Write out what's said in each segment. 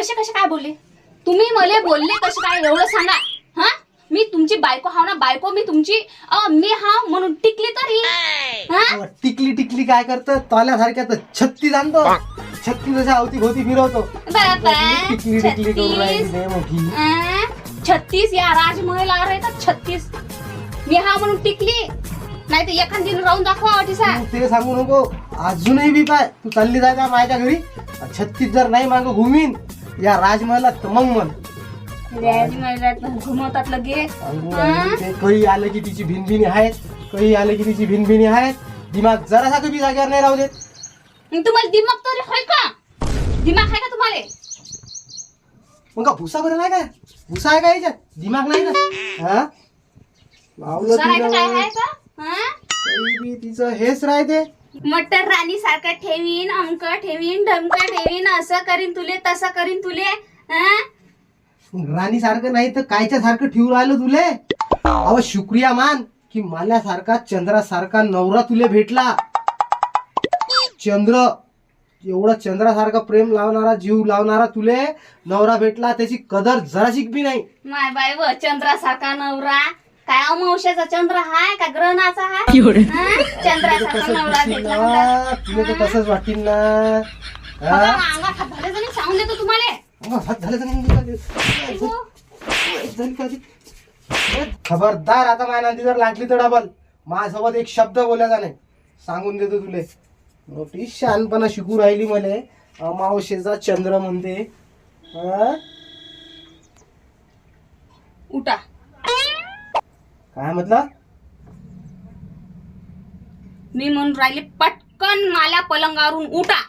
असे कसे काय बोलले? तुम्ही मला बोलले कसे काय एवढं सांगा. हा? मी तुमची बायको हाव ना बायको मी तुमची अ, मी हाव म्हणून टिकली तरी. हा? अहो, टिकली टिकली काय करतं? तोल्यासारख्या तर छत्तीस आणतो छत्तीस अशा अवती भोवती फिरवतो. बाबा, टिकली टिकली राहिली छत्तीस. लय मोठी. छत्तीस या राजमहल येतात छत्तीस. मी हा म्हणून टिकली. नाही तर एखाद दिन राहून दाखवा अटीसा तू ते सांगू नको. अजूनही बी पाय तू चालली जाय का माझ्या घरी. छत्तीस जर नाही माग घुमीन या राजमहालात तर मग म्हण. राजमहलात घुमवतात ते काही आलं की तिची भिनभिनी आहेत काही आलं की तिची भिनभिनी आहेत. दिमाग जरासा कमी जागेवर नाही राहू देत. मग तुम्हाला दिमाग तरी होय का? दिमाग आहे का तुम्हाला? मग का भुसा बरं नाही काय भुसा आहे का याच्यात? दिमाग नाही का? हा? लावलं हुशार आहे का काय आहे तिनं. का? हा? काही बी तिचं हेच राहते. मटर राणी सारखं ठेवीन अमक ठेवीन ढमक ठेवीन असं करीन तुले तसं करीन तुले हा? राणी सारखं नाही तर कायच्या सारखं ठेवून राहिलं तुले? अव शुक्रिया मान की माल्यासारखा चंद्रासारखा नवरा तुले भेटला. चंद्र एवढं चंद्रासारखा प्रेम लावणारा जीव लावणारा तुले नवरा भेटला त्याची कदर जराशी बी नाही. माय बाय व चंद्रासारखा नवरा. काय अमावश्याचा चंद्र हाय का? ग्रहणाचा हाय? हा? नवरा भेटला म्हणतात. तुला तर तसंच वाटतील ना. बघा? अंगात हात झाले जणी सांगून देतो तुम्हाला. अगं, हात झाले तर नाही झाली. का ती? ए, खबरदार आता माझ्या नांदी जर लागली तर डबल माझ्यासोबत एक शब्द बोलायचा नाही. सांगून देतो तुले. मोठी शहाणपणा शिकू राहिली मले. अमावशेचा चंद्र म्हणते. हा? उठा. काय म्हटलं? मी म्हणून राहिले पटकन माल्या पलंगावरून उठा.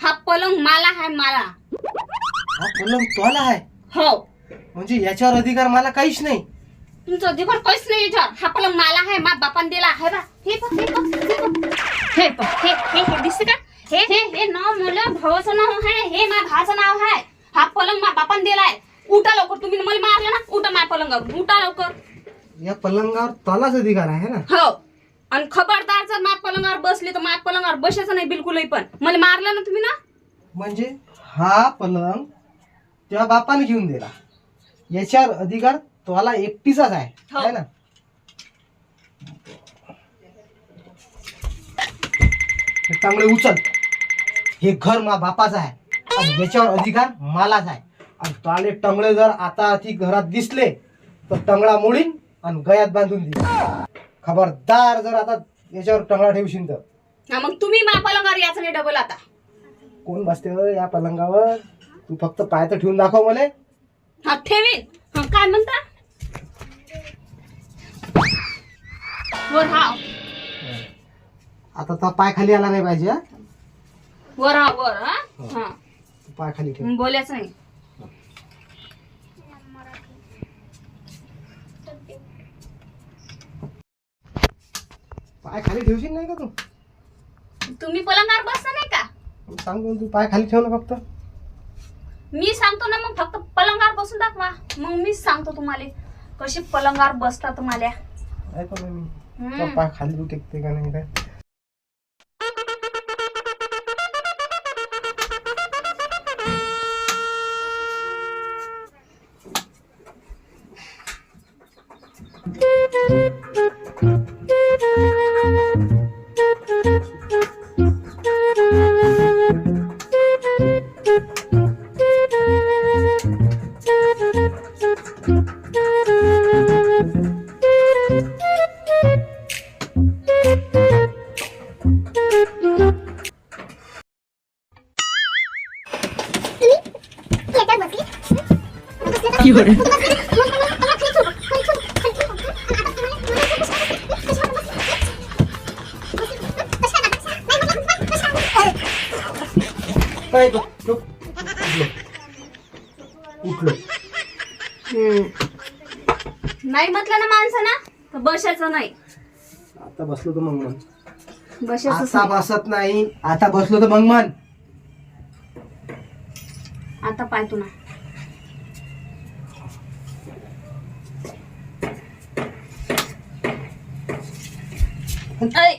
हा पलंग मला हाय मला. हा पलंग तोला आहे हो. म्हणजे याच्यावर अधिकार मला काहीच नाही. तुमचं अधिकार काहीच नाही याच्यावर. हा पलंग मला आहे मा बापान दिला. आहे बा हे बघ, हे बघ, हे बघ. हे बघ, हे हे हे दिसते का? हे हे हे नाव मुलं भावाचं नाव आहे हे मा भाचं नाव आहे हा पलंग मा बापान दिलाय. उठा लवकर तुम्ही मला मारलं ना? उठा मा पलंगावर उठा लवकर. या पलंगावर तोलाच अधिकार आहे ना? हो. आणि खबरदार जर मा पलंगावर बसली तर मा पलंगावर बसायचं नाही बिलकुलही पण. मला मारलं ना तुम्ही ना? म्हणजे हा पलंग त्या बापाने घेऊन दिला. याच्यावर अधिकार तोला एकटीचाच आहे. हो. है ना? हे चांगले उचल. हे घर मा बापाचं आहे. आणि याच्यावर अधिकार मलाच आहे. आणि तोले टंगळे जर आता ती घरात दिसले तर टंगळा मोडीन आणि गयात बांधून दे. खबरदार जर आता याच्यावर टंगळा ठेवशील तर. हा, मग तुम्ही मा पलंगावर याचं नाही डबल आता. कोण बसते हो या पलंगावर? तू फक्त पाय तर ठेवून दाखव मला. हा ठेवीन. हा, काय म्हणता? वर हा आता तो पाय खाली आला नाही पाहिजे हा? वर हा वर हा? हा. तू पाय खाली ठेव. बोलायचं नाही. पाय खाली ठेवशील नाही का तू? तुम्ही पलंगावर बसता नाही का? मी सांगतो तू पाय खाली ठेव ना फक्त. मी सांगतो ना मग फक्त पलंगावर बसून दाखवा. मग मीच सांगतो तुम्हाला कशी पलंगावर बसता तुम्हाला. ना मी? हम्म. पाय खाली तू टेकते का नाही काय? 有人。काय तो उठलो नाही म्हटलं ना माणसाना? तर बसायचं नाही. आता बसलो तर मग मन बसायचं आता बसत नाही आता बसलो तर मग मन आता पाय तू ना. ऐ,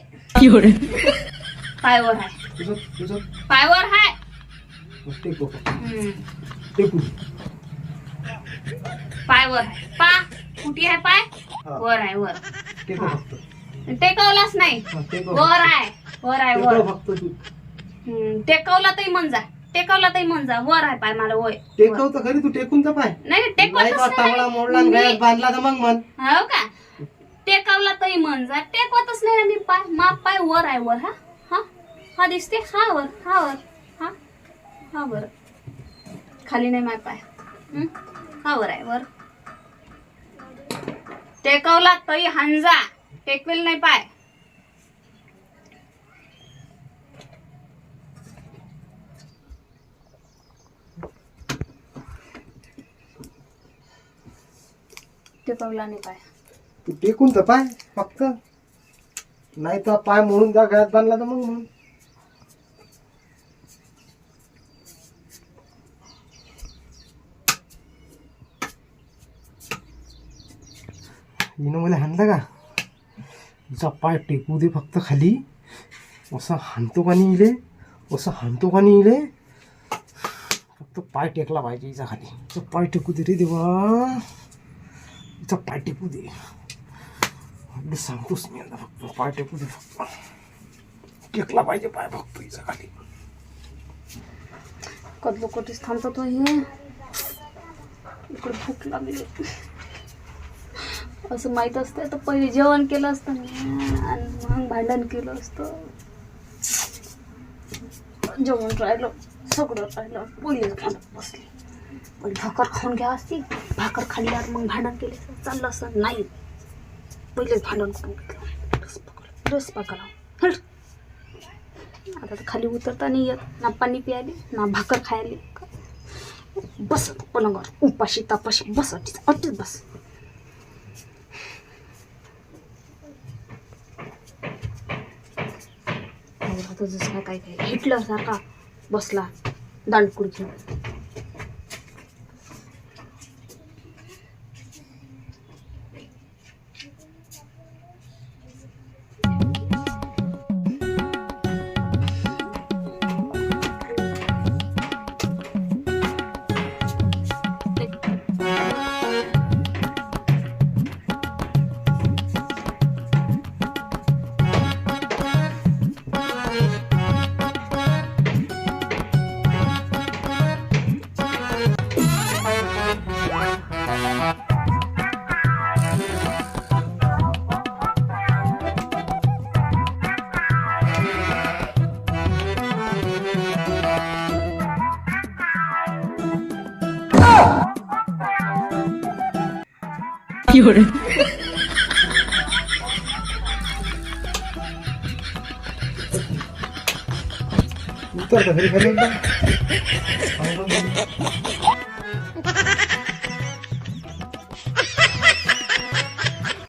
पायवर आहे तुझं तुझं पायवर टेको. टेकू पाय वर. पा. कुठे आहे पाय. वर आहे वर. टेको फक्त टेकवलाच नाही. वर आहे. वर आहे वर. फक्त तू. टेकवला तरी मन जा. टेकवला तरी मन जा. वर आहे पाय मला होय टेकव तर खरी तू? टेकून तर पाय. नाही तांबडा मोडला बांधला तर मग म्हण. हो का? टेकवला तरी मन जा. टेकवतच नाही ना मी पाय. मा पाय वर आहे वर हा. हा. हा दिसते हा वर हा वर. हा वर खाली नाही माय पाय. हम्म? हा वर आहे वर टेकवला तई हांजा टेकवेल नाही पाय. टेकवला नाही पाय. टेकून तर पाय फक्त. नाही तर पाय म्हणून त्या गळ्यात बांधला तर मग म्हणून. हिनं मला हाणलं का? तुझा पाय टेकू दे फक्त खाली. असं हाणतो का नाही इले? असं हाणतो का नाही इले? फक्त पाय टेकला पाहिजे हिचा खाली. हिचा पाय टेकू दे रे देवा. हिचा पाय टेकू दे. अगदी सांगतोच मी आता फक्त. पाय टेकू दे फक्त. टेकला पाहिजे पाय फक्त हिचा खाली. कदलो कोटीस थांबतो तो हे इकडे भूक लागली. असं माहीत असतं तर पहिले जेवण केलं असतं आणि मग भांडण केलं असतं. जेवण राहिलं सगळं राहिलं. पोलीस भांडत बसली. पण भाकर खाऊन घ्या असती. भाकर खाल्ल्यावर मग भांडण केले चाललं असं नाही. पहिलेच भांडण करून घेतलं रस पकड रस पकडा आता तर खाली उतरता नाही येत. ना पाणी प्यायले ना भाकर खायले. बसत पलंगावर. उपाशी तापाशी बस अटीच अटीच बस. आता जसं काय काय? हिटलरसारखा हिटलर सारखा बसला दांडकुड घेऊन उतर तर घरी